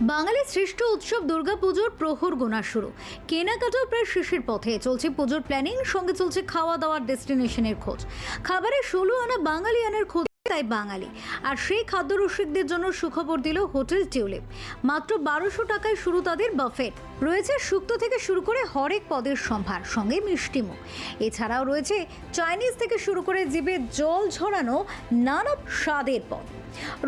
বাঙালির শ্রেষ্ঠ উৎসব দুর্গাপুজোর প্রহর গোনা শুরু। কেনাকাটাও প্রায় শেষের পথে। চলছে পুজোর প্ল্যানিং সঙ্গে চলছে খাওয়া দাওয়ার ডেস্টিনেশনের খোঁজ। খাবারের ষোলো আনা বাঙালি আনার খোঁজ। তাই বাঙালি। আর সেই খাদ্য রসিকদের জন্য সুখবর দিল হোটেল টিউলিপ। মাত্র বারোশো টাকায় শুরু তাদের বাফেট। রয়েছে শুক্তো থেকে শুরু করে হরেক পদের সম্ভার, সঙ্গে মিষ্টিমুখ এছাড়াও রয়েছে চাইনিজ থেকে শুরু করে জিভে জল ঝরানো নানা স্বাদের পদ।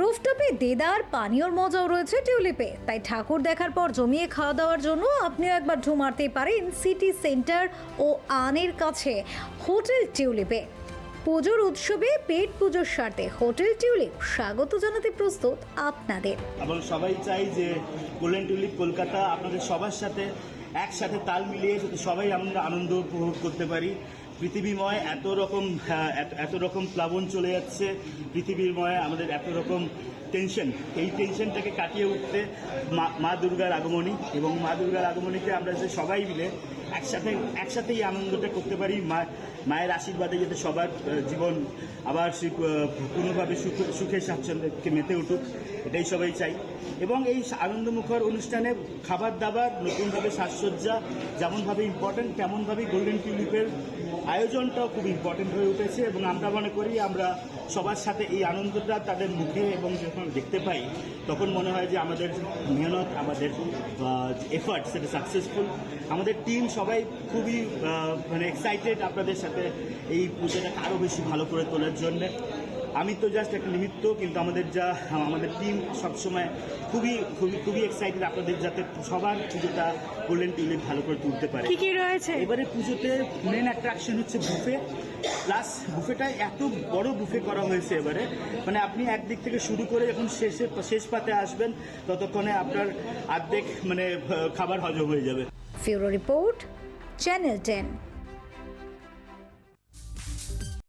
রুফটপে দেদার পানীয়র মজাও রয়েছে টিউলিপে। তাই ঠাকুর দেখার পর জমিয়ে খাওয়া দাওয়ার জন্য আপনিও একবার ঢু মারতে পারেন সিটি সেন্টার ও আনের কাছে হোটেল টিউলিপে। পুজোর উৎসবে পেট পুজোর স্বার্থে হোটেল টিউলিপ স্বাগত জানাতে প্রস্তুত আপনাদের। এবং সবাই চাই যে গোল্ডেন টিউলিপ কলকাতা আপনাদের সবার সাথে একসাথে তাল মিলিয়ে যাতে সবাই আমরা আনন্দ উপভোগ করতে পারি। পৃথিবীময় এত রকম এত- রকম প্লাবন চলে যাচ্ছে। পৃথিবীময় আমাদের এত রকম টেনশন এই টেনশনটাকে কাটিয়ে উঠতে মা- মা দুর্গার আগমনী এবং মা দুর্গার আগমনীতে আমরা যে সবাই মিলে একসাথে, একসাথেই আনন্দটা করতে পারি। মা মায়ের আশীর্বাদে যাতে সবার জীবন আবার পূর্ণভাবে সুখে সুখে স্বাচ্ছন্দ্যকে মেতে উঠুক, এটাই সবাই চাই। এবং এই আনন্দমুখর অনুষ্ঠানে খাবার দাবার, নতুনভাবে সাজসজ্জা, যেমনভাবে ইম্পর্টেন্ট তেমনভাবেই গোল্ডেন টিউলিপের আয়োজনটাও খুব ইম্পর্টেন্ট হয়ে উঠেছে। এবং আমরা মনে করি, আমরা সবার সাথে এই আনন্দটা তাদের মুখে এবং যখন দেখতে পাই, তখন মনে হয় যে আমাদের মেহনত, আমাদের এফার্ট সেটা সাকসেসফুল আমাদের টিম সবাই খুবই মানে এক্সাইটেড আপনাদের সাথে এই পুজোটাকে আরও বেশি ভালো করে তোলার জন্য। আমি তো জাস্ট একটা নিমিত্ত কিন্তু আমাদের যা আমাদের টিম সবসময় খুবই খুবই খুবই এক্সাইটেড আপনাদের যাতে সবার পুজোটা গোল্ডেন টিউলিপ ভালো করে তুলতে পারে। কি কি রয়েছে? এবারে পুজোতে মেন অ্যাট্রাকশন হচ্ছে বুফে প্লাস বুফেটা এত বড় বুফে করা হয়েছে এবারে। মানে আপনি একদিক থেকে শুরু করে যখন শেষে শেষ পাতে আসবেন ততক্ষণে আপনার অর্ধেক মানে খাবার হজম হয়ে যাবে। Bureau report channel ten.